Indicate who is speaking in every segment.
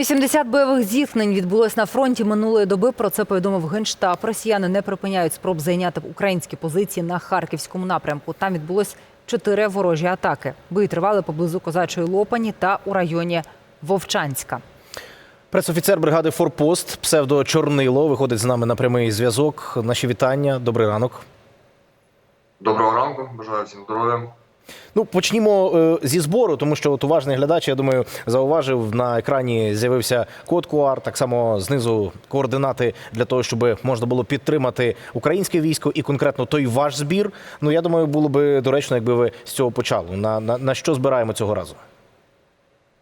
Speaker 1: 80 бойових зіткнень відбулось на фронті минулої доби. Про це повідомив генштаб. Росіяни не припиняють спроб зайняти українські позиції на харківському напрямку. Там відбулось чотири ворожі атаки. Бої тривали поблизу козачої Лопані та у районі Вовчанська.
Speaker 2: Пресофіцер бригади Форпост псевдо Чорнило виходить з нами на прямий зв'язок. Наші вітання. Добрий ранок.
Speaker 3: Доброго ранку, бажаю всім здоров'я.
Speaker 2: Ну, почнімо е, зі збору, тому що от уважний глядач, я думаю, зауважив на екрані з'явився код QR, так само знизу координати для того, щоб можна було підтримати українське військо і конкретно той ваш збір. Ну я думаю, було би доречно, якби ви з цього почали. На, на, на що збираємо цього разу?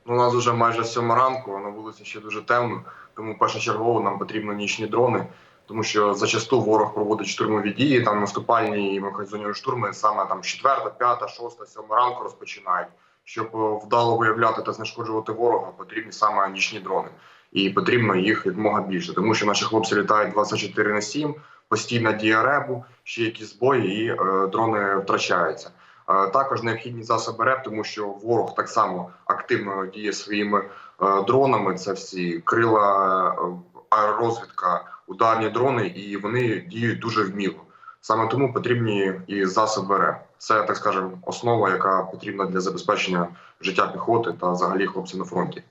Speaker 3: Ну, У нас вже майже сьома ранку, на вулиці ще дуже темно, тому першочергово нам потрібні нічні дрони, тому що зачасту ворог проводить штурмові дії, там наступальні механізовані штурми саме там з 4, 5, 6, 7 ранку розпочинають. Щоб е, вдало виявляти та знешкоджувати ворога, потрібні саме нічні дрони. І потрібно їх якомога більше, тому що наші хлопці літають 24 на 7, постійна дія ребу, ще якісь збої, і е, дрони втрачаються. Е, Також необхідні засоби РЕП, тому що ворог так само активно діє своїми е, дронами. Це всі крила, е, аеророзвідка, ударні дрони, і вони діють дуже вміло. Саме тому потрібні і засоби РЕП. Це так скажемо основа, яка потрібна для забезпечення життя піхоти та взагалі хлопців на фронті.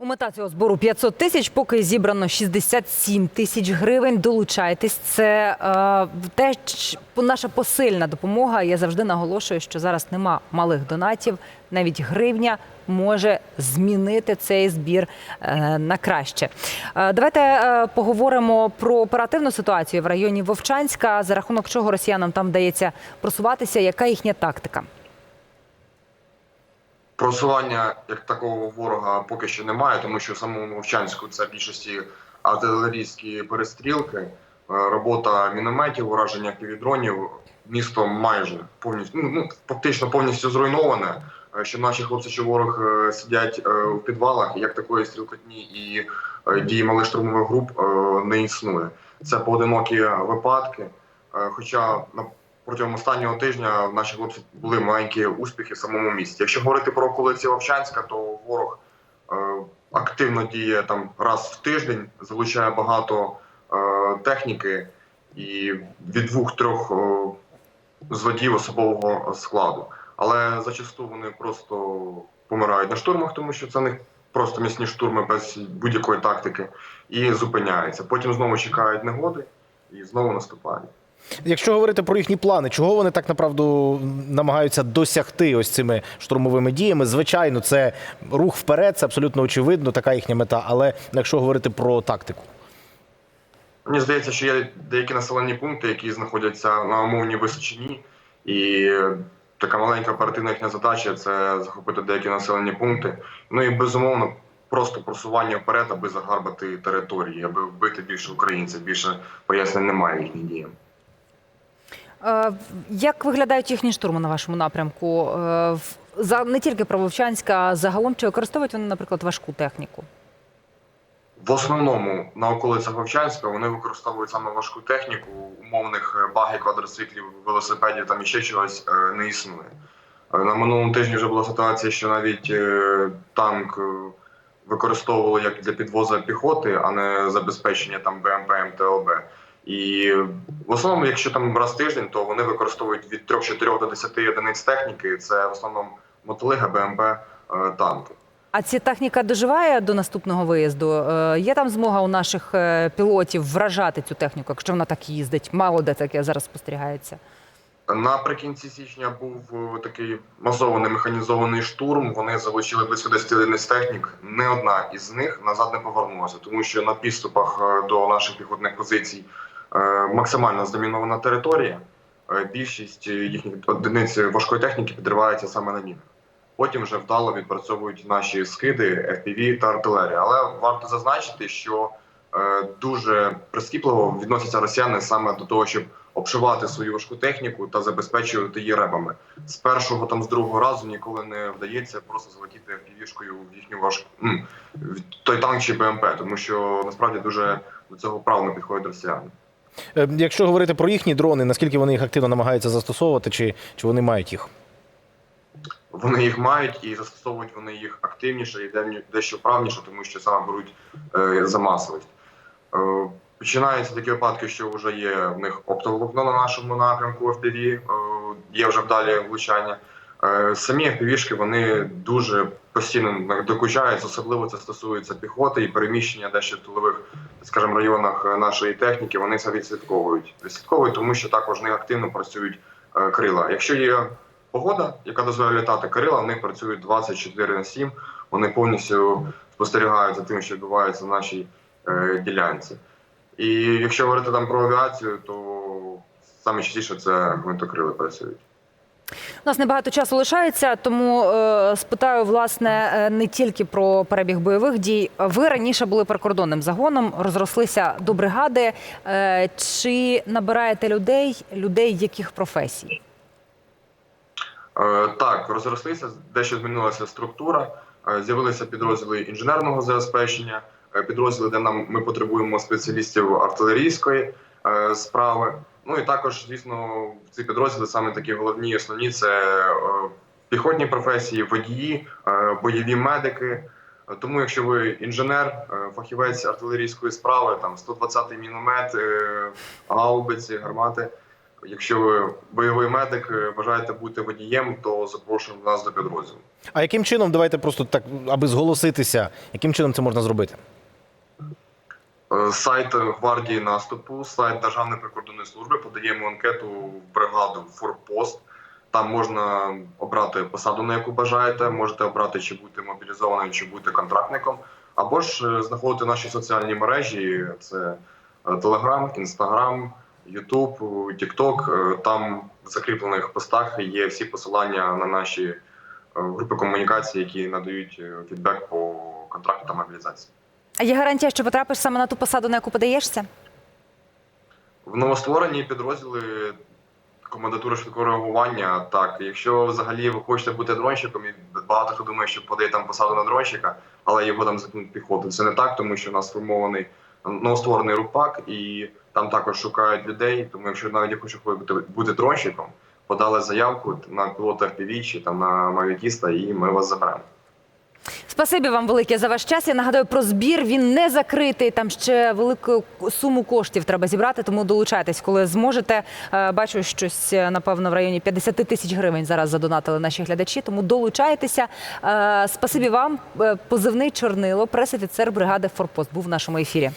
Speaker 1: У мета цього збору 500 тисяч, поки зібрано 67 тисяч гривень. Долучайтесь. Це е, те, наша посильна допомога. Я завжди наголошую, що зараз нема малих донатів. Навіть гривня може змінити цей збір е, на краще. Е, давайте е, поговоримо про оперативну ситуацію в районі Вовчанська, за рахунок чого росіянам там вдається просуватися. Яка їхня тактика?
Speaker 3: Просування як такого ворога поки що немає, тому що в самому Вовчанську це більшості артилерійські перестрілки, е, робота мінометів, ураження півдронів. Місто майже повністю ну, ну фактично повністю зруйноване. Е, Що наші хлопці чи ворог е, сидять в підвалах, як такої стрілкотні і дії малих штурмових груп не існує. Це поодинокі випадки. Хоча протягом останнього тижня наші хлопці були маленькі успіхи в самому місті. Якщо говорити про околиці Вовчанська, то ворог е, активно діє там раз в тиждень, залучає багато е, техніки і від двох-трьох е, зводів особового складу. Але зачасту вони просто помирають на штурмах, тому що це них просто міцні штурми без будь-якої тактики, і зупиняються. Потім знову чекають негоди і знову наступають.
Speaker 2: Якщо говорити про їхні плани, чого вони так направду намагаються досягти ось цими штурмовими діями? Звичайно, це рух вперед, це абсолютно очевидно, така їхня мета. Але якщо говорити про тактику,
Speaker 3: Мені здається, що є деякі населені пункти, які знаходяться на умовній височині, і така маленька оперативна їхня задача це захопити деякі населені пункти. Ну і безумовно, просто просування вперед, аби загарбати території, аби вбити більше українців. Більше пояснень немає їхнім діям.
Speaker 1: Е, Як виглядають їхні штурми на вашому напрямку? Е, За не тільки про Вовчанська, а загалом чи використовують вони, наприклад, важку техніку?
Speaker 3: В основному на околицях Вовчанська вони використовують саме важку техніку, умовних е, баги, квадроциклів, велосипедів там ще чогось не існує. На минулому тижні вже була ситуація, що навіть танк використовували як для підвозу піхоти, а не забезпечення там БМП, МТОБ. І в основному, якщо там раз в тиждень, то вони використовують від 3-4 до 10 одиниць техніки. Це в основному мотолига, БМП, е, танки.
Speaker 1: А ця техніка доживає до наступного виїзду? Е, Є там змога у наших е, пілотів вражати цю техніку, якщо вона так їздить? Мало де таке зараз спостерігається.
Speaker 3: Наприкінці січня був такий масований механізований штурм. Вони залучили близько 10 одиниць технік. Не одна із них назад не повернулася, тому що на підступах до наших піхотних позицій максимально здомінована територія. Е, Більшість е, їхніх одиниць важкої техніки підривається саме на мінах. Потім вже вдало відпрацьовують наші скиди, FPV та артилерія. Але варто зазначити, що е, дуже прискіпливо відносяться росіяни саме до того, щоб обшивати свою важку техніку та забезпечувати її ребами. З першого там з другого разу ніколи не вдається просто залетіти півішкою в їхню важку м, в той танк чи БМП, тому що насправді дуже до цього правильно підходять росіяни.
Speaker 2: Е, якщо говорити про їхні дрони, наскільки вони їх активно намагаються застосовувати, чи, чи вони мають їх?
Speaker 3: вони їх мають і застосовують вони їх активніше і де- дещо вправніше, тому що саме беруть е, за масовість. Е, Починаються такі випадки, що вже є в них оптоволокно на нашому напрямку FPV, є вже вдалі влучання. Е, Самі FPV-шки, вони дуже постійно докучають, особливо це стосується піхоти і переміщення дещо в тилових, скажімо, районах е, нашої техніки. Вони це відслідковують. Відслідковують, тому що також них активно працюють е, крила. Якщо є погода, яка дозволяє літати крила, в них працюють 24 на 7. Вони повністю спостерігають за тим, що відбувається в нашій ділянці. І якщо говорити там про авіацію, то саме частіше це гвинтокрили працюють.
Speaker 1: У нас небагато часу лишається, тому е, спитаю власне е, не тільки про перебіг бойових дій. Ви раніше були прикордонним загоном, розрослися до бригади. Е, чи набираєте людей, людей яких професій?
Speaker 3: Е, Так, розрослися, дещо змінилася структура. Е, З'явилися підрозділи інженерного забезпечення, е, підрозділи, де нам ми потребуємо спеціалістів артилерійської е, справи. Ну і також, звісно, ці підрозділи саме такі головні, основні це е, піхотні професії, водії, е, бойові медики. Тому, якщо ви інженер, е, фахівець артилерійської справи, там 120-й міномет, гаубиці, гармати. Якщо ви бойовий медик, бажаєте бути водієм, то запрошуємо нас до підрозділу.
Speaker 2: А яким чином, давайте просто так, аби зголоситися, яким чином це можна зробити?
Speaker 3: Сайт гвардії наступу, сайт Державної прикордонної служби. Подаємо анкету в бригаду Форпост. Там можна обрати посаду, на яку бажаєте. Можете обрати чи бути мобілізованим, чи бути контрактником, або ж е, знаходити наші соціальні мережі: це Телеграм, Інстаграм, Ютуб, Тікток. Там в закріплених постах є всі посилання на наші е, групи комунікації, які надають е, фідбек по контракту та мобілізації.
Speaker 1: А є гарантія, що потрапиш саме на ту посаду, на яку подаєшся?
Speaker 3: В новостворені підрозділи комендатури швидкого реагування. Так, якщо взагалі ви хочете бути дронщиком, і багато хто думає, що подає там посаду на дронщика, але його там закинуть піхоту. Це не так, тому що у нас сформований новостворений РУПАК, і там також шукають людей. Тому якщо навіть я хочу бути, дронщиком, подали заявку на пілота FPV чи там на мавікіста, і ми вас заберемо.
Speaker 1: Спасибі вам велике за ваш час. Я нагадаю про збір. Він не закритий. Там ще велику суму коштів треба зібрати, тому долучайтесь, коли зможете. Е, Бачу, щось е, напевно в районі 50 тисяч гривень зараз задонатили наші глядачі. Тому долучайтеся. Е, Спасибі вам. Позивний чорнило, прес-офіцер бригади Форпост був в нашому ефірі.